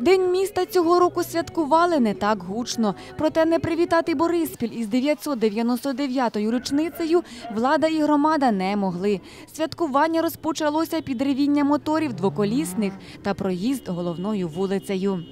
День міста цього року святкували не так гучно. Проте не привітати Бориспіль із 999-ю річницею влада і громада не могли. Святкування розпочалося під ревіння моторів двоколісних та проїзд головною вулицею.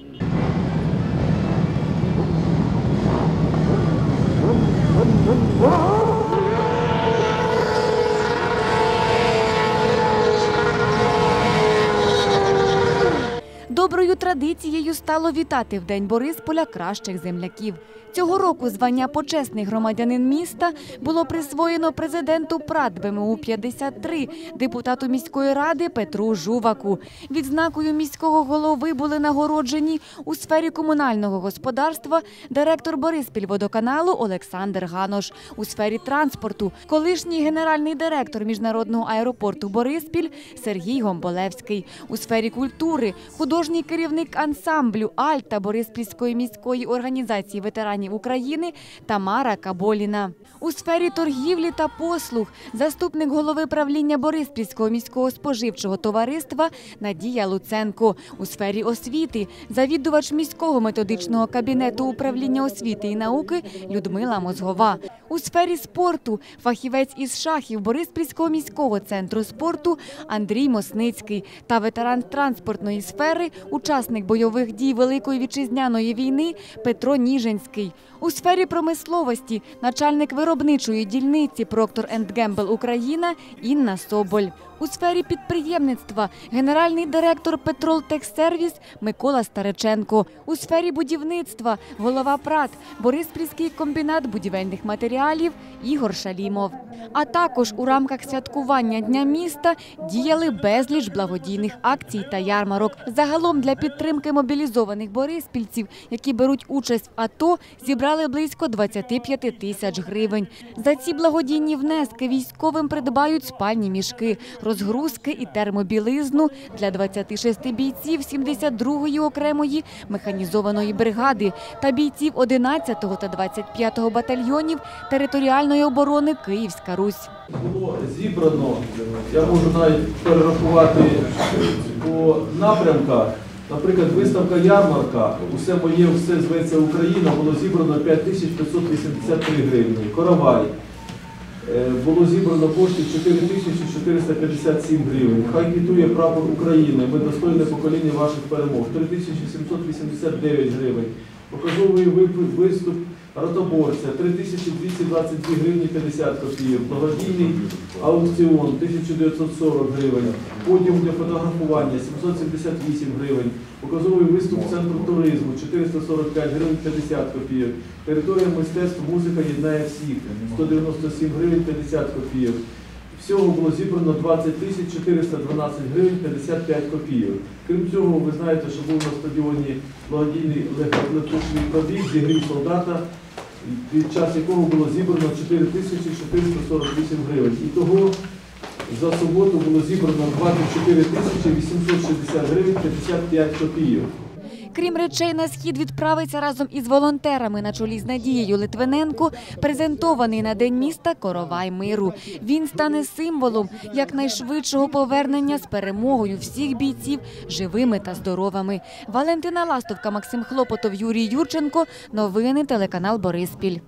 Доброю традицією стало вітати в День Борисполя кращих земляків. Цього року звання почесний громадянин міста було присвоєно президенту ПРАД БМУ 53 депутату міської ради Петру Жуваку. Відзнакою міського голови були нагороджені у сфері комунального господарства директор Бориспільводоканалу Олександр Ганош, у сфері транспорту, колишній генеральний директор міжнародного аеропорту Бориспіль Сергій Гомболевський, у сфері культури художній керівник ансамблю Альта Бориспільської міської організації ветеранів України Тамара Каболіна. У сфері торгівлі та послуг заступник голови правління Бориспільського міського споживчого товариства Надія Луценко. У сфері освіти завідувач міського методичного кабінету управління освіти і науки Людмила Мозгова. У сфері спорту фахівець із шахів Бориспільського міського центру спорту Андрій Мосницький та ветеран транспортної сфери, учасник бойових дій Великої вітчизняної війни Петро Ніжинський. У сфері промисловості начальник виробничої дільниці Проктор енд Гембл Україна Інна Соболь. У сфері підприємництва генеральний директор Петрол Техсервіс Микола Стареченко. У сфері будівництва голова ПРАТ Бориспільський комбінат будівельних матеріалів Ігор Шалімов. А також у рамках святкування Дня міста діяли безліч благодійних акцій та ярмарок. Загалом для підтримки мобілізованих бориспільців, які беруть участь в АТО, зібрали близько 25 тисяч гривень. За ці благодійні внески військовим придбають спальні мішки, розгрузки і термобілизну для 26 бійців 72-ї окремої механізованої бригади та бійців 11-го та 25-го батальйонів територіальної оборони Київська Русь. було зібрано, я можу навіть перерахувати по напрямках. Наприклад, виставка ярмарка, усе моє, все зветься Україна, було зібрано 5583 гривні. Коровай. Е, Було зібрано коштів 4457 гривень. Хай квітує прапор України. Ми достойне покоління ваших перемог. 3789 гривень. Показовий виступ ротоборця 3222 гривні 50 копійок. Благодійний аукціон 1940 гривень. Подіум для фотографування 778 гривень. Показовий виступ центру туризму 445 гривень 50 копійок. Територія мистецтв музика єднає всіх 197 гривень 50 копійок. Всього було зібрано 20 тисяч 412 гривень 55 копійок. Крім цього, ви знаєте, що був на стадіоні благодійний легкоатлетичний пробіг зігрів солдата, під час якого було зібрано 4 тисячі 448 гривень. І того за суботу було зібрано 24 тисячі 860 гривень 55 копійок. Крім речей, на схід відправиться разом із волонтерами на чолі з Надією Литвиненко, презентований на День міста Коровай миру. Він стане символом якнайшвидшого повернення з перемогою всіх бійців живими та здоровими. Валентина Ластовка, Максим Хлопотов, Юрій Юрченко. Новини телеканал Бориспіль.